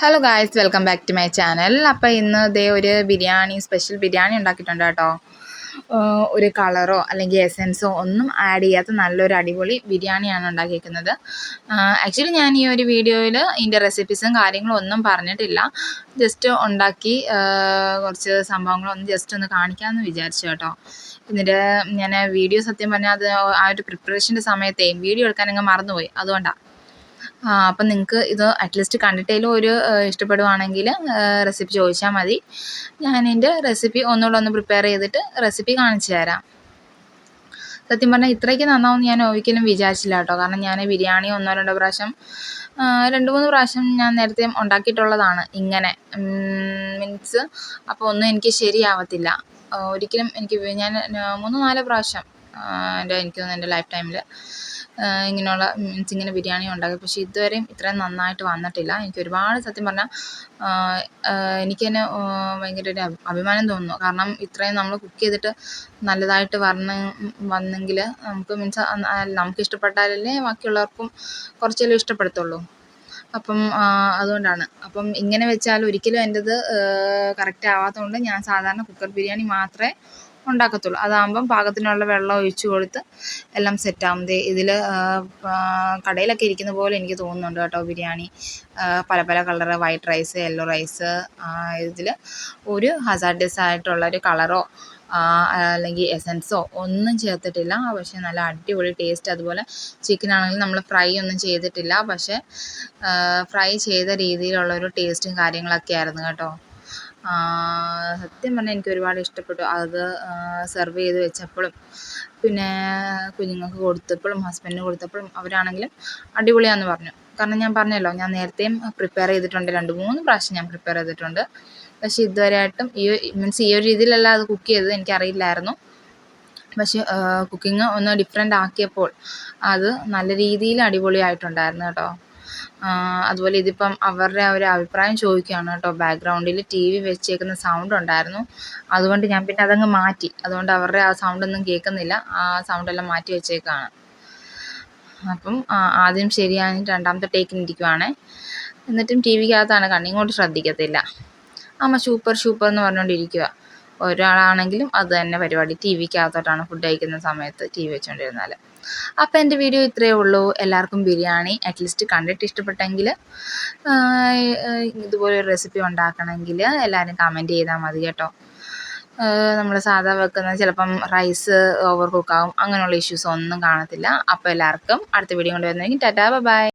Hello guys welcome back to my channel അപ്പോൾ ഇന്ന് ഇതേ ഒരു ബിരിയാണി സ്പെഷ്യൽ ബിരിയാണി ഉണ്ടാക്കിയിട്ടുണ്ട് കേട്ടോ. ഒരു കളറോ അല്ലെങ്കിൽ എസൻസോ ഒന്നും ആഡ് ചെയ്യാത്ത നല്ലൊരു അടിപൊളി ബിരിയാണിയാണ് ഉണ്ടാക്കിയിരിക്കുന്നത്. ആക്ച്വലി ഞാൻ ഈ ഒരു വീഡിയോയിൽ ഇതിന്റെ റെസിപ്പീസും കാര്യങ്ങളും ഒന്നും പറഞ്ഞിട്ടില്ല. ജസ്റ്റ് ഉണ്ടാക്കി കുറച്ച് സംഭവങ്ങളൊന്ന് ജസ്റ്റ് ഒന്ന് കാണിക്കാമെന്ന് വിചാരിച്ചു കേട്ടോ. എന്നിട്ട് ഞാൻ വീഡിയോ സത്യം പറഞ്ഞാൽ അത് ആ ഒരു പ്രിപ്പറേഷന്റെ സമയത്തേയും വീഡിയോ എടുക്കാനങ്ങ് മറന്നുപോയി. അതുകൊണ്ടാണ് അപ്പം നിങ്ങൾക്ക് ഇത് അറ്റ്ലീസ്റ്റ് കണ്ടിട്ടേലും ഒരു ഇഷ്ടപ്പെടുവാണെങ്കിൽ റെസിപ്പി ചോദിച്ചാൽ മതി. ഞാനിതിന്റെ റെസിപ്പി ഒന്നുകൂടെ ഒന്ന് പ്രിപ്പയർ ചെയ്തിട്ട് റെസിപ്പി കാണിച്ചു തരാം. സത്യം പറഞ്ഞാൽ ഇത്രയ്ക്ക് നന്നാവും ഞാൻ ഒരിക്കലും വിചാരിച്ചില്ല കേട്ടോ. കാരണം ഞാൻ ബിരിയാണി ഒന്നോ രണ്ടോ പ്രാവശ്യം രണ്ട് മൂന്ന് പ്രാവശ്യം ഞാൻ നേരത്തെ ഉണ്ടാക്കിയിട്ടുള്ളതാണ് ഇങ്ങനെ. മീൻസ് അപ്പോൾ ഒന്നും എനിക്ക് ശരിയാവത്തില്ല. ഒരിക്കലും എനിക്ക് ഞാൻ മൂന്ന് നാല് പ്രാവശ്യം എന്റെ എനിക്ക് തോന്നുന്നു എന്റെ ലൈഫ് ടൈമിൽ ഇങ്ങനെയുള്ള മീൻസ് ഇങ്ങനെ ബിരിയാണി ഉണ്ടാക്കി. പക്ഷേ ഇതുവരെയും ഇത്രയും നന്നായിട്ട് വന്നിട്ടില്ല. എനിക്ക് ഒരുപാട് സത്യം പറഞ്ഞാൽ എനിക്ക് തന്നെ ഭയങ്കര ഒരു അഭിമാനം തോന്നുന്നു. കാരണം ഇത്രയും നമ്മൾ കുക്ക് ചെയ്തിട്ട് നല്ലതായിട്ട് വരണം വന്നെങ്കിൽ നമുക്ക് മീൻസ് നമുക്ക് ഇഷ്ടപ്പെട്ടാലല്ലേ ബാക്കിയുള്ളവർക്കും കുറച്ചെങ്കിലും ഇഷ്ടപ്പെടത്തുള്ളൂ. അപ്പം അതുകൊണ്ടാണ്. അപ്പം ഇങ്ങനെ വെച്ചാൽ ഒരിക്കലും എന്റേത് കറക്റ്റ് ആവാത്തതുകൊണ്ട് ഞാൻ സാധാരണ കുക്കർ ബിരിയാണി മാത്രമേ ഉണ്ടാക്കത്തുള്ളൂ. അതാകുമ്പം പാകത്തിനുള്ള വെള്ളം ഒഴിച്ച് കൊടുത്ത് എല്ലാം ദേ ഇതിൽ കടയിലൊക്കെ ഇരിക്കുന്ന പോലെ എനിക്ക് തോന്നുന്നുണ്ട് കേട്ടോ ബിരിയാണി. പല പല colour white rice yellow rice ഇതിൽ ഒരു ഹസാർഡസ് ആയിട്ടുള്ള ഒരു കളറോ അല്ലെങ്കിൽ എസൻസോ ഒന്നും ചേർത്തിട്ടില്ല. പക്ഷേ നല്ല അടിപൊളി ടേസ്റ്റ് അതുപോലെ ചിക്കൻ ആണെങ്കിലും നമ്മൾ ഫ്രൈ ഒന്നും ചെയ്തിട്ടില്ല. പക്ഷേ ഫ്രൈ ചെയ്ത രീതിയിലുള്ളൊരു ടേസ്റ്റും കാര്യങ്ങളൊക്കെ ആയിരുന്നു കേട്ടോ. സത്യം പറഞ്ഞാൽ എനിക്ക് ഒരുപാട് ഇഷ്ടപ്പെട്ടു. അത് സെർവ് ചെയ്ത് വെച്ചപ്പോഴും പിന്നെ കുഞ്ഞുങ്ങൾക്ക് കൊടുത്തപ്പോഴും ഹസ്ബൻഡിന് കൊടുത്തപ്പോഴും അവരാണെങ്കിലും അടിപൊളിയാണെന്ന് പറഞ്ഞു. കാരണം ഞാൻ പറഞ്ഞല്ലോ ഞാൻ നേരത്തെയും പ്രിപ്പയർ ചെയ്തിട്ടുണ്ട്. രണ്ട് മൂന്ന് പ്രാവശ്യം ഞാൻ പ്രിപ്പയർ ചെയ്തിട്ടുണ്ട്. പക്ഷേ ഇതുവരെയായിട്ടും ഈ മീൻസ് ഈ ഒരു രീതിയിലല്ല അത് കുക്ക് ചെയ്തത്. എനിക്കറിയില്ലായിരുന്നു. പക്ഷെ കുക്കിംഗ് ഒന്ന് ഡിഫറെന്റ് ആക്കിയപ്പോൾ അത് നല്ല രീതിയിൽ അടിപൊളിയായിട്ടുണ്ടായിരുന്നു കേട്ടോ. അതുപോലെ ഇതിപ്പം അവരുടെ ഒരു അഭിപ്രായം ചോദിക്കുകയാണ് കേട്ടോ. ബാക്ക്ഗ്രൗണ്ടിൽ ടി വി വെച്ചേക്കുന്ന സൗണ്ട് ഉണ്ടായിരുന്നു. അതുകൊണ്ട് ഞാൻ പിന്നെ അതങ്ങ് മാറ്റി. അതുകൊണ്ട് അവരുടെ ആ സൗണ്ടൊന്നും കേൾക്കുന്നില്ല. ആ സൗണ്ടെല്ലാം മാറ്റി വെച്ചേക്കാണ്. അപ്പം ആദ്യം ശരിയായിട്ട് രണ്ടാമത്തെ ടേക്കിന് ഇരിക്കുവാണേ. എന്നിട്ടും ടി വിക്കകത്താണ് കണ്ണിങ്ങോട്ട് ശ്രദ്ധിക്കത്തില്ല. അമ്മ സൂപ്പർ സൂപ്പർ എന്ന് പറഞ്ഞുകൊണ്ടിരിക്കുക ഒരാളാണെങ്കിലും അത് തന്നെ പരിപാടി. ടി വിക്കകത്തോട്ടാണ് ഫുഡ് കഴിക്കുന്ന സമയത്ത് ടി വി വെച്ചുകൊണ്ടിരുന്നാൽ അപ്പോൾ എന്റെ വീഡിയോ ഇത്രയേ ഉള്ളൂ. എല്ലാവർക്കും ബിരിയാണി അറ്റ്ലീസ്റ്റ് കണ്ടിട്ട് ഇഷ്ടപ്പെട്ടെങ്കിൽ ഇതുപോലെ റെസിപ്പി ഉണ്ടാക്കണമെങ്കിൽ എല്ലാവരും കമന്റ് ചെയ്താൽ മതി കേട്ടോ. നമ്മൾ സാധാ വെക്കുന്ന ചിലപ്പം റൈസ് ഓവർ കുക്കാവും അങ്ങനെയുള്ള ഇഷ്യൂസ് ഒന്നും കാണത്തില്ല. അപ്പോൾ എല്ലാവർക്കും അടുത്ത വീഡിയോ കൊണ്ട് വരുന്നെങ്കിൽ ടാറ്റാ ബൈ